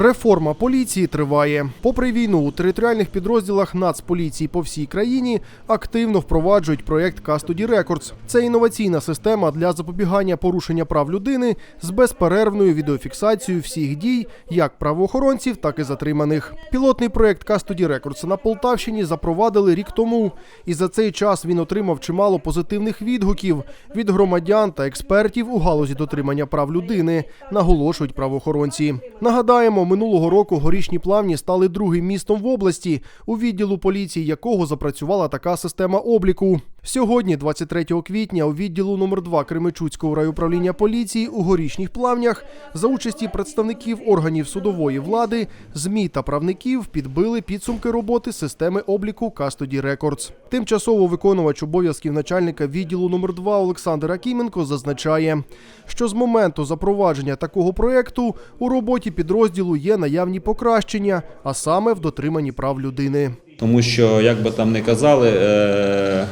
Реформа поліції триває. Попри війну у територіальних підрозділах Нацполіції по всій країні активно впроваджують проєкт Custody Records. Це інноваційна система для запобігання порушення прав людини з безперервною відеофіксацією всіх дій як правоохоронців, так і затриманих. Пілотний проєкт Custody Records на Полтавщині запровадили рік тому, і за цей час він отримав чимало позитивних відгуків від громадян та експертів у галузі дотримання прав людини, наголошують правоохоронці. Нагадаємо, минулого року горішні плавні стали другим містом в області, у відділу поліції якого запрацювала така система обліку. Сьогодні, 23 квітня, у відділу номер 2 Кременчуцького райуправління поліції у горішніх плавнях за участі представників органів судової влади, ЗМІ та правників підбили підсумки роботи системи обліку Custody Records. Тимчасово виконувач обов'язків начальника відділу номер 2 Олександр Акіменко зазначає, що з моменту запровадження такого проекту у роботі підрозділу є наявні покращення, а саме в дотриманні прав людини. Тому що, як би там не казали, е,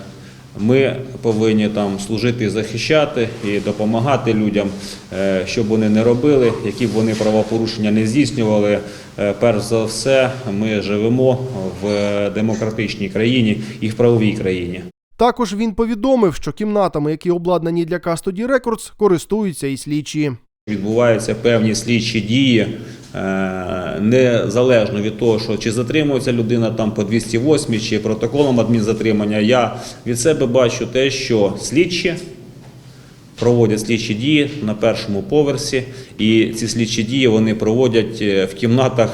ми повинні там служити захищати і допомагати людям, е, що б вони не робили, які б вони правопорушення не здійснювали. Е, Перш за все, ми живемо в демократичній країні і в правовій країні. Також він повідомив, що кімнатами, які обладнані для Custody Records, користуються і слідчі. Відбуваються певні слідчі дії, незалежно від того, що чи затримується людина там по 208 чи протоколом адмінзатримання. Я від себе бачу те, що слідчі проводять слідчі дії на першому поверсі, і ці слідчі дії вони проводять е, в кімнатах.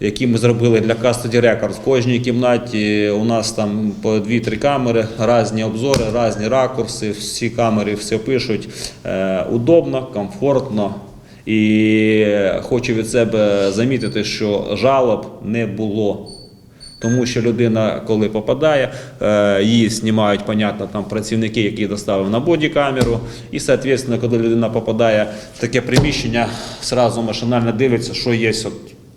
Які ми зробили для Custody Records. В кожній кімнаті у нас там по 2-3 камери, різні обзори, різні ракурси, всі камери все пишуть. Е, удобно, комфортно. І хочу від себе замітити, що жалоб не було. Тому що людина, коли попадає, е, її знімають, понятно, там працівники, які доставили на бодікамеру. І, соответственно, коли людина попадає в таке приміщення, сразу машинально дивиться, що є от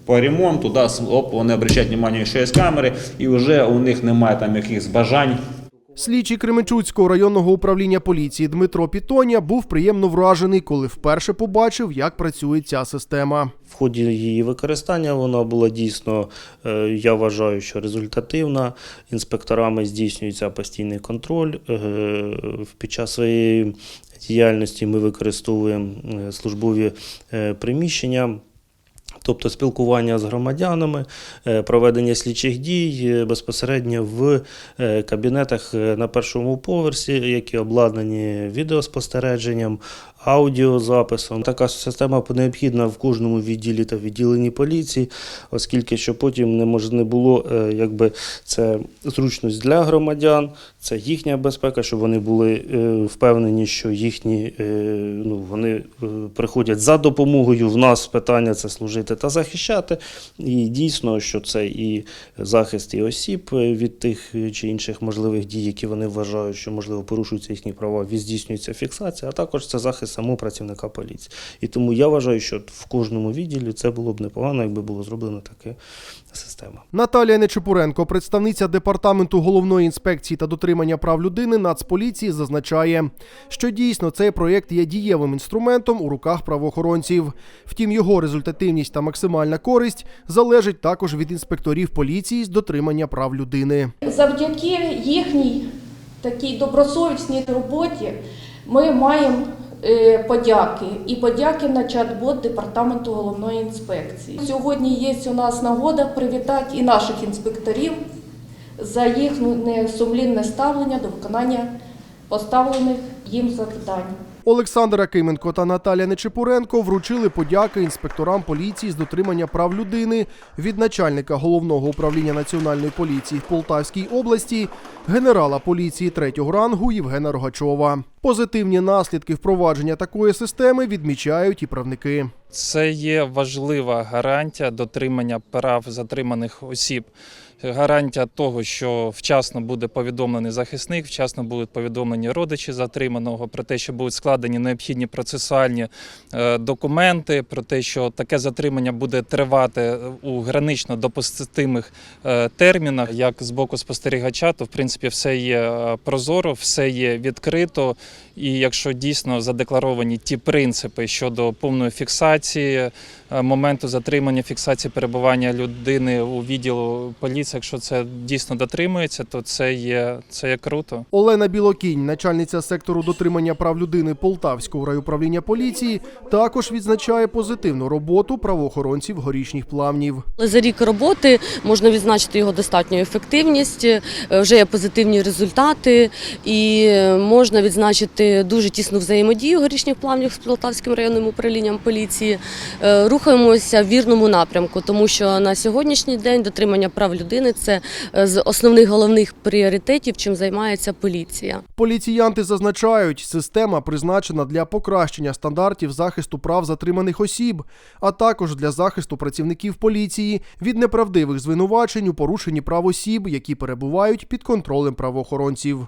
по ремонту, да, оп, вони обращають увагу, що є камери, і вже у них немає там якихось бажань Слідчий Кременчуцького районного управління поліції Дмитро Пітоня був приємно вражений, коли вперше побачив, як працює ця система. В ході її використання вона була дійсно, е, я вважаю, що результативна. Інспекторами здійснюється постійний контроль. Е, Під час своєї діяльності ми використовуємо е, службові приміщення. Тобто спілкування з громадянами, е, проведення слідчих дій е, безпосередньо в е, кабінетах на першому поверсі, які обладнані відеоспостереженням, аудіозаписом. Така система необхідна в кожному відділі та відділенні поліції, оскільки що потім не може не було, е, якби це зручність для громадян, це їхня безпека, щоб вони були е, впевнені, що їхні е, ну, вони приходять за допомогою в нас питання це служити та захищати. І дійсно, що це і захист і осіб від тих чи інших можливих дій, які вони вважають, що можливо порушуються їхні права, здійснюється фіксація, а також це захист самого працівника поліції. І тому я вважаю, що в кожному відділі це було б непогано, якби було зроблено таке система. Наталія Нечепуренко, представниця департаменту головної інспекції та дотримання прав людини Нацполіції, зазначає, що дійсно цей проєкт є дієвим інструментом у руках правоохоронців. Втім, його результативність та максимальна користь залежить також від інспекторів поліції з дотримання прав людини. Завдяки їхній такій добросовісній роботі ми маємо подяки і подяки на чат-бот департаменту головної інспекції. Сьогодні є у нас нагода привітати і наших інспекторів за їхнє сумлінне ставлення до виконання поставлених їм завдань. Олександр Акименко та Наталя Нечепуренко вручили подяки інспекторам поліції з дотримання прав людини від начальника головного управління національної поліції в Полтавській області, генерала поліції третього рангу Євгена Рогачова. Позитивні наслідки впровадження такої системи відмічають і правники. Це є важлива гарантія дотримання прав затриманих осіб. Гарантія того, що вчасно буде повідомлений захисник, вчасно будуть повідомлені родичі затриманого про те, що будуть складені необхідні процесуальні е, документи, про те, що таке затримання буде тривати у гранично допустимих е, термінах. Як з боку спостерігача, то в принципі все є е, прозоро, все є відкрито І якщо дійсно задекларовані ті принципи щодо повної фіксації, е, моменту затримання, фіксації перебування людини у відділу поліції, якщо це дійсно дотримується, то це є це є круто. Олена Білокінь, начальниця сектору дотримання прав людини Полтавського райуправління поліції, також відзначає позитивну роботу правоохоронців горішніх плавнів. За рік роботи можна відзначити його достатню ефективність, е, вже є позитивні результати, і е, можна відзначити дуже тісну взаємодію горішніх плавнів з Полтавським районним управлінням поліції. Е, Рухаємося в вірному напрямку, тому що на сьогоднішній день дотримання прав людини це е, з основних головних пріоритетів, чим займається поліція. Поліціянти зазначають, система призначена для покращення стандартів захисту прав затриманих осіб, а також для захисту працівників поліції від неправдивих звинувачень у порушенні прав осіб, які перебувають під контролем правоохоронців.